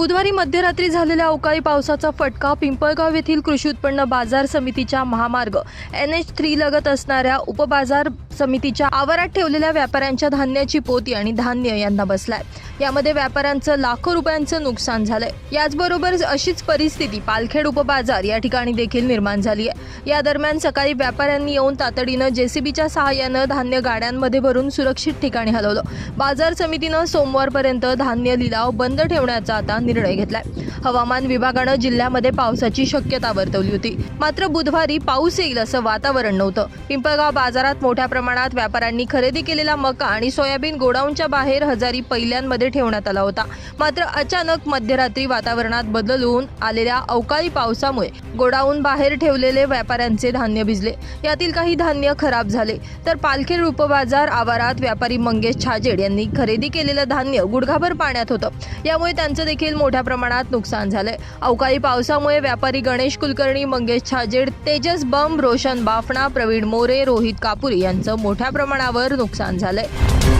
बुधवारी मध्यरात्री झालेल्या अवकाळी पावसाचा फटका पिंपळगाव येथील कृषी उत्पन्न बाजार समितीच्या महामार्ग एन एच थ्री लगत असणाऱ्या उपबाजार समितीच्या आवारात ठेवलेल्या व्यापाऱ्यांच्या धान्याची पोती आणि धान्य यांना बसलाय. यामध्ये व्यापाऱ्यांचं लाखो रुपयांचं नुकसान झालंय. याचबरोबर अशीच परिस्थिती पालखेड उपबाजार या ठिकाणी देखील निर्माण झाली आहे. या दरम्यान सकाळी व्यापाऱ्यांनी येऊन तातडीनं जेसीबीच्या सहाय्यानं धान्य गाड्यांमध्ये भरून सुरक्षित ठिकाणी हलवलं. बाजार समितीनं सोमवारपर्यंत धान्य लिलाव बंद ठेवण्याचा आता निर्णय घेतलाय. हवामान विभागानं जिल्ह्यामध्ये पावसाची शक्यता वर्तवली होती. मात्र बुधवारी पाऊस येईल असं वातावरण नव्हतं. पिंपळगाव बाजारात मोठ्या प्रमाणात व्यापाऱ्यांनी खरेदी केलेला मका आणि सोयाबीन गोडाऊनच्या बाहेर हजारी पहिल्यांमध्ये ठेवण्यात आला होता. मात्र अचानक मध्यरात्री वातावरणात बदल होऊन आलेल्या अवकाळी पावसामुळे गोडाऊन बाहेर ठेवलेले व्यापाऱ्यांचे धान्य भिजले. यातील काही धान्य खराब झाले. तर पालखेड उपबाजार आवारात व्यापारी मंगेश छाजेड यांनी खरेदी केलेलं धान्य गुडघाभर पाण्यात होतं. यामुळे त्यांचं देखील मोठ्या प्रमाणात नुकसान झालंय. अवकाळी पावसामुळे व्यापारी गणेश कुलकर्णी मंगेश छाजेड तेजस बम रोशन बाफणा प्रवीण मोरे रोहित कापुरी यांचं मोठ्या प्रमाणावर नुकसान झालंय.